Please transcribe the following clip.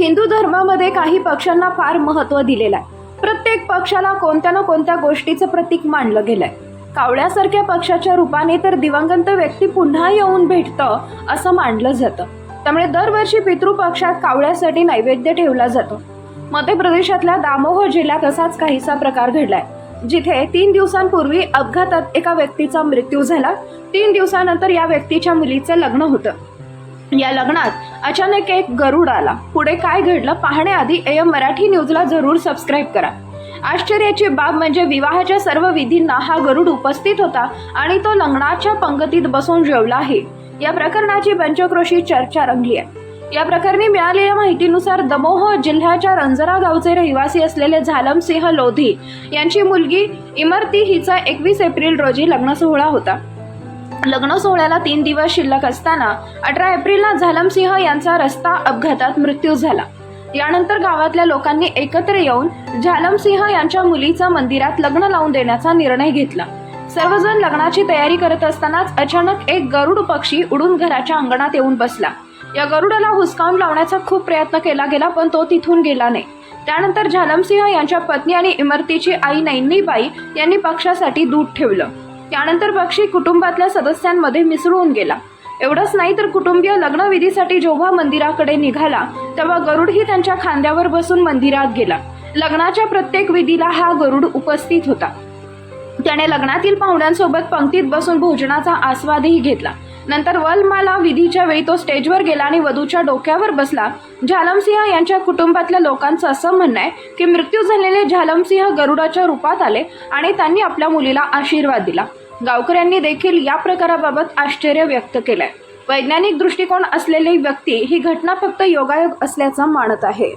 हिंदू धर्मामध्ये काही पक्षांना फार महत्त्व दिलेलं आहे. प्रत्येक पक्षाला कोणत्या ना कोणत्या गोष्टीचं प्रतीक मानलं गेलंय. कावळ्यासारख्या पक्षाच्या रूपाने तर दिवंगत व्यक्ती पुन्हा येऊन भेटतं असं मानलं जातं. त्यामुळे दरवर्षी पितृपक्षात कावळ्यासाठी नैवेद्य ठेवला जातो. मध्य प्रदेशातल्या दामोह जिल्ह्यात असाच काहीसा प्रकार घडलाय. जिथे तीन दिवसांपूर्वी अपघातात एका व्यक्तीचा मृत्यू झाला. तीन दिवसानंतर या व्यक्तीच्या मुलीचं लग्न होतं. या लग्नात अचानक एक गरुड आला. पुढे काय घडलं पाहण्याआधी एम मराठी न्यूजला जरूर सबस्क्राईब करा. आश्चर्याची बाब म्हणजे विवाहाच्या सर्व विधींना हा गरुड उपस्थित होता आणि तो लग्नाच्या पंगतीत बसून जेवला आहे. या प्रकरणाची पंचक्रोशी चर्चा रंगली आहे. या प्रकरणी मिळालेल्या माहितीनुसार दमोह जिल्ह्याच्या रंजरा गावचे रहिवासी असलेले झालमसिंह लोधी यांची मुलगी इमरती हिचा एकवीस एप्रिल रोजी लग्न सोहळा होता. लग्न सोहळ्याला तीन दिवस शिल्लक असताना अठरा एप्रिलला झालमसिंह यांचा रस्ता अपघातात मृत्यू झाला. यानंतर गावातल्या लोकांनी एकत्र येऊन झालमसिंह यांच्या मुलीचा मंदिरात लग्न लावून देण्याचा निर्णय घेतला. सर्वजण लग्नाची तयारी करत असतानाच अचानक एक गरुड पक्षी उडून घराच्या अंगणात येऊन बसला. या गरुडाला हुसकावून लावण्याचा खूप प्रयत्न केला गेला पण तो तिथून गेला नाही. त्यानंतर झालमसिंह यांच्या पत्नी आणि इमरतीची आई नैनीबाई यांनी पक्षासाठी दूध ठेवलं. त्यानंतर पक्षी कुटुंबातल्या सदस्यांमध्ये मिसळून गेला. एवढंच नाही तर कुटुंबीय लग्नविधीसाठी जेव्हा मंदिराकडे निघाला तेव्हा गरुडही त्यांच्या खांद्यावर बसून मंदिरात गेला. लग्नाच्या प्रत्येक विधीला हा गरुड उपस्थित होता. त्याने लग्नातील पाहुण्यांसोबत पंक्तीत बसून भोजनाचा आस्वादही घेतला. नंतर वलमाला विधीच्या वेळी तो स्टेजवर गेला आणि वधूच्या डोक्यावर बसला. झालमसिंह यांच्या कुटुंबातल्या लोकांचं असं म्हणणं आहे की मृत्यू झालेले झालमसिंह गरुडाच्या रूपात आले आणि त्यांनी आपल्या मुलीला आशीर्वाद दिला. गावकऱ्यांनी देखील या प्रकाराबाबत आश्चर्य व्यक्त केलंय. वैज्ञानिक दृष्टिकोन असलेली व्यक्ती ही घटना फक्त योगायोग असल्याचं मानत आहे.